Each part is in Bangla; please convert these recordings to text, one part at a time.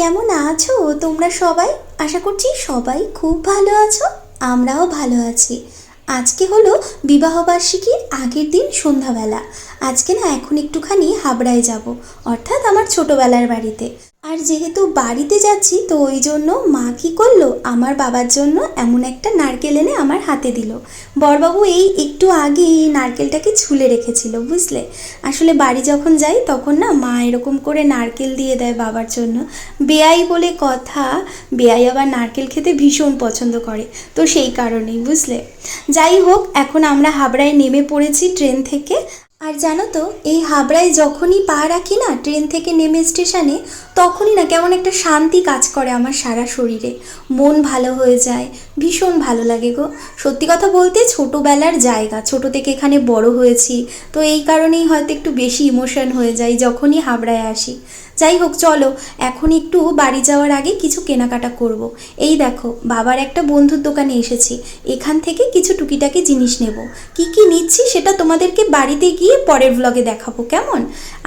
কেমন আছো তোমরা সবাই? আশা করছি সবাই খুব ভালো আছো, আমরাও ভালো আছি। আজকে হলো বিবাহবার্ষিকীর আগের দিন সন্ধ্যাবেলা। আজকে না এখন একটুখানি হাবড়ায় যাব, অর্থাৎ আমার ছোটোবেলার বাড়িতে। আর যেহেতু বাড়িতে যাচ্ছি, তো ওই জন্য মা কী করল? আমার বাবার জন্য এমন একটা নারকেল এনে আমার হাতে দিল। বরবাবু এই একটু আগে এই নারকেলটাকে ছুলে রেখেছিল, বুঝলে? আসলে বাড়ি যখন যাই, তখন না মা এরকম করে নারকেল দিয়ে দেয় বাবার জন্য। বেয়াই বলে কথা, বেয়াই আবার নারকেল খেতে ভীষণ পছন্দ করে, তো সেই কারণেই, বুঝলে? যাই হোক, এখন আমরা হাবড়ায় নেমে পড়েছি ট্রেন থেকে। আর জানো তো, এই হাবড়ায় যখনই পা রাখি না, ট্রেন থেকে নেমে স্টেশনে, তখনই না কেমন একটা শান্তি কাজ করে আমার সারা শরীরে। মন ভালো হয়ে যায় ভীষণ ভালো লাগে গো। সত্যি কথা বলতে ছোটোবেলার জায়গা, ছোটো থেকে এখানে বড় হয়েছি, তো এই কারণেই হয়তো একটু বেশি ইমোশন হয়ে যায় যখনই হাবড়ায় আসি। যাই হোক, চলো, এখন একটু বাড়ি যাওয়ার আগে কিছু কেনাকাটা করব। এই দেখো, বাবার একটা বন্ধুর দোকানে এসেছি, এখান থেকে কিছু টুকিটাকি জিনিস নেব। কি কি নিচ্ছি সেটা তোমাদেরকে বাড়িতে গিয়ে পরের ব্লগে দেখাবো, কেমন?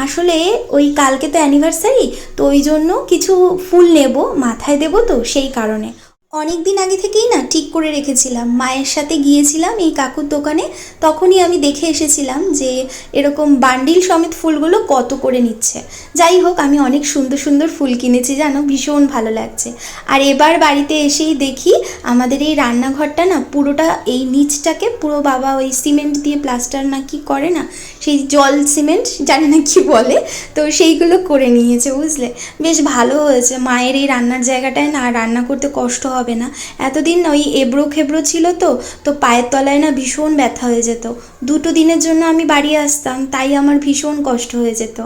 আসলে ওই কালকে তো অ্যানিভার্সারি তো ওই জন্য কিছু ফুল নেব, মাথায় দেবো তো সেই কারণে। অনেক দিন আগে থেকেই না ঠিক করে রেখেছিলাম। মায়ের সাথে গিয়েছিলাম এই কাকুর দোকানে, তখনই আমি দেখে এসেছিলাম যে এরকম বান্ডিল সমেত ফুলগুলো কত করে নিচ্ছে। যাই হোক, আমি অনেক সুন্দর সুন্দর ফুল কিনেছি, জানো? ভীষণ ভালো লাগছে। আর এবার বাড়িতে এসেই দেখি আমাদের এই রান্নাঘরটা না পুরোটা এই নিচটাকে পুরো বাবা ওই সিমেন্ট দিয়ে প্লাস্টার না কি করে না, সেই জল সিমেন্ট, জানি না কি বলে, তো সেইগুলো করে নিয়েছে, বুঝলে? বেশ ভালো হয়েছে। মায়ের এই রান্নার জায়গাটায় না রান্না করতে কষ্ট হবে না। এতদিন ওই এবড়ো খেবড়ো ছিল তো তো পায়ের তলায় না ভীষণ ব্যথা হয়ে যেত। দুটো দিনের জন্য আমি বাড়ি আসতাম, তাই আমার ভীষণ কষ্ট হয়ে যেত।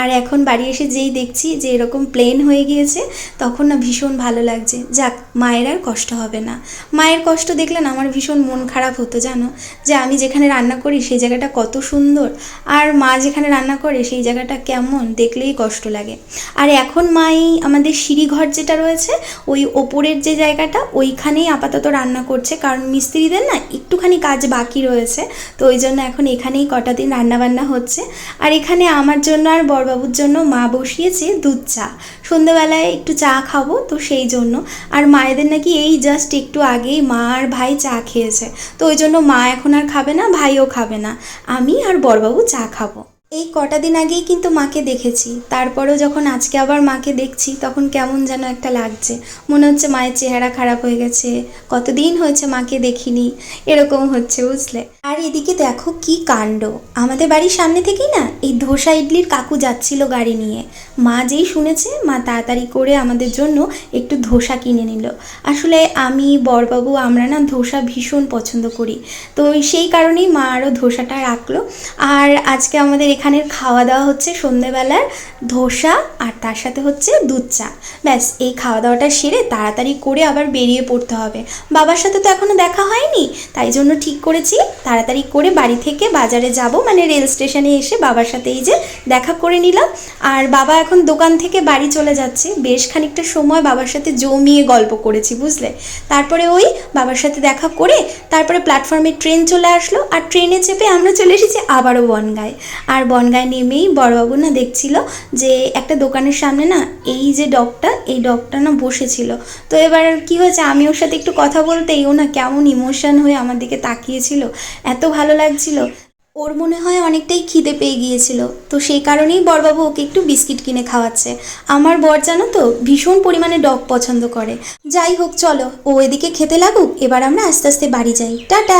আর এখন বাড়ি এসে যেই দেখছি যে এরকম প্লেন হয়ে গিয়েছে, তখন না ভীষণ ভালো লাগছে। যাক, মায়ের আর কষ্ট হবে না। মায়ের কষ্ট দেখলে না আমার ভীষণ মন খারাপ হতো, জানো? যে আমি যেখানে রান্না করি সেই জায়গাটা কত সুন্দর। আর মা যেখানে রান্না করে সেই জায়গাটা কেমন, দেখলেই কষ্ট লাগে। আর এখন মাই আমাদের সিঁড়িঘর যেটা রয়েছে, ওই ওপরের যে জায়গাটা ওইখানেই আপাতত রান্না করছে। কারণ মিস্ত্রিদের না একটুখানি কাজ বাকি রয়েছে। তো ওই জন্য এখন এখানেই কটা দিন রান্নাবান্না হচ্ছে। আর এখানে আমার জন্য আর বরবাবুর জন্য মা বসিয়েছে দুধ চা। সন্ধ্যাবেলায় একটু চা খাব তো সেই জন্য। আর মায়েদের নাকি এই জাস্ট একটু আগেই মা আর ভাই চা খেয়েছে। তো ওই জন্য মা এখন আর খাবে না, ভাইও খাবে না। আমি আর বরবাবু চা খাব। এই কটা দিন আগেই কিন্তু মাকে দেখেছি। তারপরেও যখন আজকে আবার মাকে দেখছি, তখন কেমন যেন একটা লাগছে। মনে হচ্ছে মায়ের চেহারা খারাপ হয়ে গেছে। কতদিন হয়েছে মাকে দেখিনি। এরকম হচ্ছে, বুঝলে? আর এদিকে দেখো কি কাণ্ড। আমাদের বাড়ির সামনে থেকেই না এই ধোসা ইডলির কাকু যাচ্ছিল গাড়ি নিয়ে। মা যেই শুনেছে, মা তাড়াতাড়ি করে আমাদের জন্য একটু ধোসা কিনে নিল। আসলে আমি, বরবাবু, আমরা না ধোসা ভীষণ পছন্দ করি। তো সেই কারণেই মা আরও ধোসাটা রাখল। আর আজকে আমাদের এখানের খাওয়া দাওয়া হচ্ছে সন্ধেবেলার ধোসা আর তার সাথে হচ্ছে দুধ চা। ব্যাস, এই খাওয়া দাওয়াটা সেরে তাড়াতাড়ি করে আবার বেরিয়ে পড়তে হবে। বাবার সাথে তো এখনও দেখা হয়নি, তাই জন্য ঠিক করেছি তাড়াতাড়ি করে বাড়ি থেকে বাজারে যাব। মানে রেল স্টেশনে এসে বাবার সাথে এই যে দেখা করে নিলাম। আর বাবা এখন দোকান থেকে বাড়ি চলে যাচ্ছে। বেশ খানিকটা সময় বাবার সাথে জমিয়ে গল্প করেছি, বুঝলে? তারপরে ওই বাবার সাথে দেখা করে তারপরে প্ল্যাটফর্মে ট্রেন চলে আসলো। আর ট্রেনে চেপে আমরা চলে এসেছি আবারও বনগায়। আর বনগায় নেমেই বড়বাবু না দেখছিল যে একটা দোকানের সামনে না এই যে ডগটা, এই ডগটা না বসেছিল। তো এবার কি হয়েছে? আমি ওর সাথে একটু কথা বলতেই ও না কেমন ইমোশন হয়ে আমার দিকে তাকিয়েছিল, এত ভালো লাগছিল। ওর মনে হয় অনেকটাই খিদে পেয়ে গিয়েছিল। তো সেই কারণেই বরবাবু ওকে একটু বিস্কিট কিনে খাওয়াচ্ছে। আমার বর জানো তো ভীষণ পরিমাণে ডগ পছন্দ করে। যাই হোক, চলো ও এদিকে খেতে লাগুক, এবার আমরা আস্তে আস্তে বাড়ি যাই। টাটা!